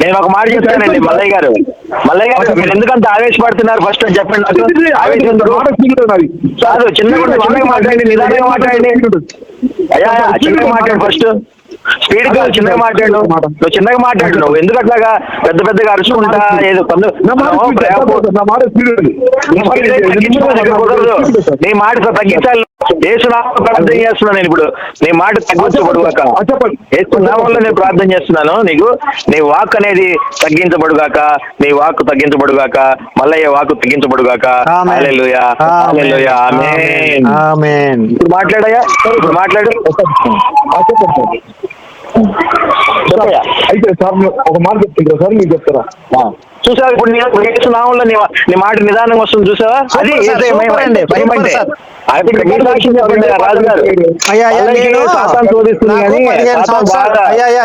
నేను ఒక మాట చెప్తానండి మల్లయ్య గారు. మల్లయ్య గారు మీరు ఎందుకంత ఆవేశపడుతున్నారు ఫస్ట్ అని చెప్పండి? కాదు చిన్నగా చిన్నగా మాట్లాడండి నిదానంగా మాట్లాడండి. అయ్యా చిన్నగా మాట్లాడు ఫస్ట్. స్పీడ్గా చిన్నగా మాట్లాడు. నువ్వు చిన్నగా మాట్లాడు నువ్వు ఎందుకు అట్లాగా పెద్ద పెద్దగా అరుచుకుంటా ఏదో కుదరదు. నీ మాట తగ్గించాలి. ఏసునామం ప్రార్థన చేస్తున్నాను నేను ఇప్పుడు. నీ మాట తగ్గించబడుగాక. ఏసునామంలో నేను ప్రార్థన చేస్తున్నాను. నీకు నీ వాక్ అనేది తగ్గించబడుగాక. నీ వాక్ తగ్గించబడుగాక. మల్లయ్య వాక్ తగ్గించబడుగాక. ఇప్పుడు మాట్లాడయ్యా ఇప్పుడు మాట్లాడు. చెప్పయ్యా అయితే సార్ ఒక మాట చెప్తుంటారా సార్ మీరు చెప్తారా? చూసావా? ఇప్పుడు నీ నామంలో నీ మాట నిదానంగా వస్తుంది చూసావా? అది ఏసే అండి, అయ్యా నేను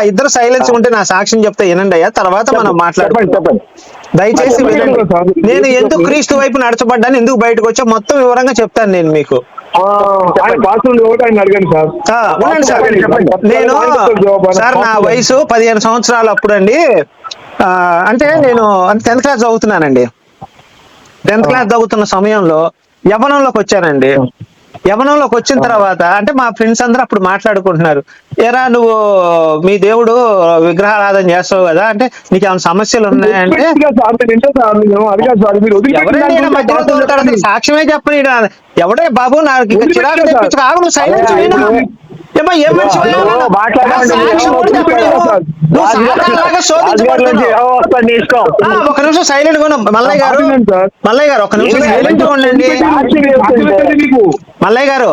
ఇద్దరు సైలెన్స్ ఉంటే నా సాక్ష్యం చెప్తే వినండి అయ్యా. తర్వాత మనం చెప్పండి మాట్లాడుకుందాం చెప్పండి దయచేసి నేను ఎందుకు క్రీస్తు వైపు నడచబడ్డాను ఎందుకు బయటకు వచ్చా? మొత్తం వివరంగా చెప్తాను నేను మీకు. నేను సార్ నా వయసు పదిహేను సంవత్సరాలు అప్పుడండి. ఆ, అంటే నేను టెన్త్ క్లాస్ చదువుతున్నానండి. టెన్త్ క్లాస్ చదువుతున్న సమయంలో యవనంలోకి వచ్చానండి. యవనంలోకి వచ్చిన తర్వాత అంటే మా ఫ్రెండ్స్ అందరూ అప్పుడు మాట్లాడుకుంటున్నారు. ఎరా నువ్వు మీ దేవుడు విగ్రహారాధన చేస్తావు కదా అంటే నీకు ఏమైనా సమస్యలు ఉన్నాయంటే ఎవరైనా మధ్యలో సాక్ష్యమే చెప్పని. ఎవడే బాబు నాకు చిరాకు ఆగు నువ్వు సైలెన్స్ ఏమో ఏం ఒక నిమిషం సైలెంట్గా. మల్లయ్య గారు. మల్లయ్య గారు ఒక నిమిషం సైలెంట్గా ఉండండి మీకు మల్లయ్య గారు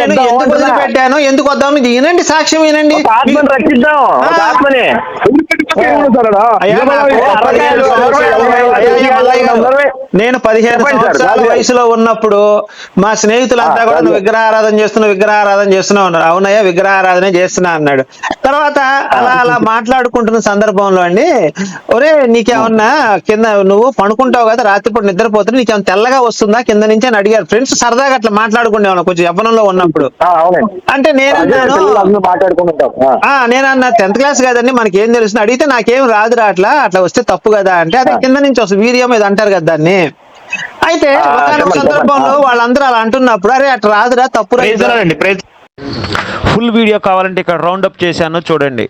ఎందుకు. వదిలిపెట్టాను ఎందుకు వద్దాం ఇది వినండి సాక్ష్యం వినండి రక్షిద్దాం? అయ్యా, నేను పదిహేను సంవత్సరాల. వయసులో ఉన్నప్పుడు మా స్నేహితులంతా కూడా. విగ్రహారాధన చేస్తున్నావు విగ్రహారాధన చేస్తున్నావు అన్నారు. అవునయ్యా విగ్రహారాధనే చేస్తున్నా అన్నాడు. తర్వాత అలా అలా మాట్లాడుకుంటున్న సందర్భంలో అండి ఒరే నీకేమన్నా కింద నువ్వు పడుకుంటావు కదా రాత్రిపూట నిద్రపోతే నీకేమన్నా తెల్లగా వస్తుందా కింద నుంచి అని అడిగారు. ఫ్రెండ్స్ సరదాగా అట్లా మాట్లాడుకునేవాళ్ళం కొంచెం యవ్వనంలో ఉన్నప్పుడు. అంటే నేనన్నాను నేనన్నా టెన్త్ క్లాస్ కదండి మనకి ఏం తెలుస్తుంది? అడిగితే నాకేం రాదురా అట్లా అట్లా వస్తే తప్పు కదా అంటే అదే కింద నుంచి వస్తుంది వీర్యం ఇది అంటారు కదా దాన్ని. అయితే సందర్భంలో. వాళ్ళందరూ అలా అంటున్నప్పుడు అరే అట్లా రాదురా రా." ఫుల్ వీడియో కావాలంటే ఇక్కడ రౌండ్ అప్ చేశాను చూడండి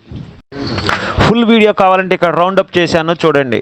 ఫుల్ వీడియో కావాలంటే ఇక్కడ రౌండ్ అప్ చేశాను చూడండి